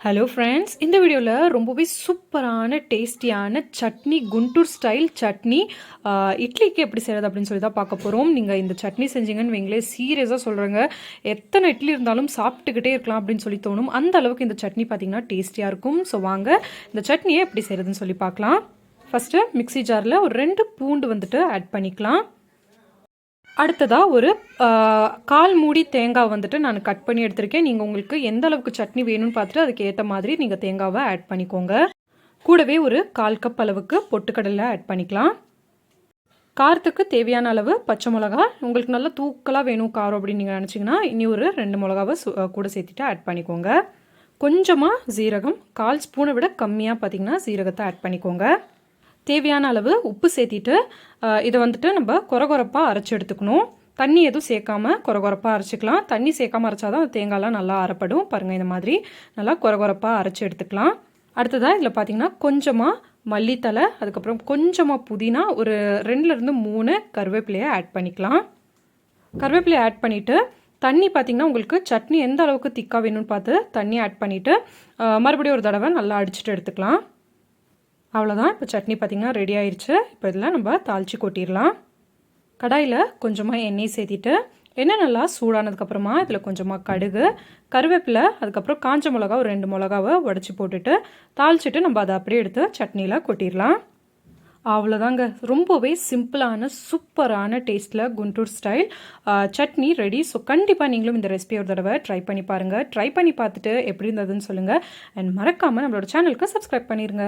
Hello friends இந்த வீடியோவில் ரொம்பவே சூப்பரான டேஸ்டியான சட்னி குண்டூர் ஸ்டைல் சட்னி இட்லிக்கு எப்படி செய்கிறது அப்படின்னு சொல்லி தான் பார்க்க போகிறோம் நீங்கள் இந்த சட்னி செஞ்சீங்கன்னு வைங்களேன் சீரியஸாக சொல்கிறேங்க எத்தனை இட்லி இருந்தாலும் சாப்பிட்டுக்கிட்டே இருக்கலாம் அப்படின்னு சொல்லி தோணும். அந்த அளவுக்கு இந்த சட்னி பார்த்தீங்கன்னா டேஸ்டியாக இருக்கும். ஸோ வாங்க இந்த சட்னியை எப்படி செய்கிறதுன்னு சொல்லி பார்க்கலாம். ஃபஸ்ட்டு மிக்ஸி ஜாரில் ஒரு ரெண்டு பூண்டு வந்துட்டு ஆட் பண்ணிக்கலாம். அடுத்ததாக ஒரு கால் மூடி தேங்காய் வந்துட்டு நான் கட் பண்ணி எடுத்திருக்கேன். நீங்கள் உங்களுக்கு எந்த அளவுக்கு சட்னி வேணும்னு பார்த்துட்டு அதுக்கு ஏற்ற மாதிரி நீங்கள் தேங்காவை ஆட் பண்ணிக்கோங்க. கூடவே ஒரு கால் கப் அளவுக்கு பொட்டுக்கடலை ஆட் பண்ணிக்கலாம். காரத்துக்கு தேவையான அளவு பச்சை மிளகா உங்களுக்கு நல்லா தூக்கலாக வேணும் காரம் அப்படின்னு நீங்கள் நினச்சிங்கன்னா இனி ஒரு ரெண்டு மிளகாவை சு- கூட சேர்த்துட்டு ஆட் பண்ணிக்கோங்க. கொஞ்சமாக ஜீரகம் கால் ஸ்பூனை விட கம்மியாக பார்த்தீங்கன்னா ஜீரகத்தை ஆட் பண்ணிக்கோங்க. தேவையான அளவு உப்பு சேர்த்திட்டு இதை வந்துட்டு நம்ம குறகுறப்பாக அரைச்சி எடுத்துக்கணும். தண்ணி எதுவும் சேர்க்காம குறகுறப்பாக அரைச்சிக்கலாம். தண்ணி சேர்க்காம அரைச்சாதான் அந்த தேங்காய்லாம் நல்லா அரைப்படும். பாருங்கள் இந்த மாதிரி நல்லா குறகுறப்பாக அரைச்சி எடுத்துக்கலாம். அடுத்ததாக இதில் பார்த்தீங்கன்னா கொஞ்சமாக மல்லித்தலை அதுக்கப்புறம் கொஞ்சமாக புதினா ஒரு ரெண்டுலேருந்து மூணு கருவேப்பிலையை ஆட் பண்ணிக்கலாம். கருவேப்பிலையை ஆட் பண்ணிவிட்டு தண்ணி பார்த்தீங்கன்னா உங்களுக்கு சட்னி எந்த அளவுக்கு திக்காக வேணும்னு பார்த்து தண்ணி ஆட் பண்ணிவிட்டு மறுபடியும் ஒரு தடவை நல்லா அடிச்சுட்டு எடுத்துக்கலாம். அவ்வளோதான் இப்போ சட்னி பார்த்திங்கன்னா ரெடி ஆயிடுச்சு இப்போ இதில் நம்ம தாளித்து கொட்டிடலாம். கடாயில் கொஞ்சமாக எண்ணெய் சேர்த்திட்டு எண்ணெய் நல்லா சூடானதுக்கப்புறமா இதில் கொஞ்சமாக கடுகு கருவேப்பிலை அதுக்கப்புறம் காஞ்ச மிளகா ஒரு ரெண்டு மிளகாவை உடச்சி போட்டுட்டு தாளிச்சிட்டு நம்ம அதை அப்படியே எடுத்து சட்னியில் கொட்டிடலாம். அவ்வளோதாங்க ரொம்பவே சிம்பிளான சூப்பரான டேஸ்ட்டில் Guntur style chutney ready so கண்டிப்பாக நீங்களும் இந்த ரெசிபி ஒரு தடவை ட்ரை பண்ணி பாருங்கள் ட்ரை பண்ணி பார்த்துட்டு எப்படி இருந்ததுன்னு சொல்லுங்கள் அண்ட் மறக்காமல் நம்மளோட சேனலுக்கு சப்ஸ்கிரைப் பண்ணிடுங்க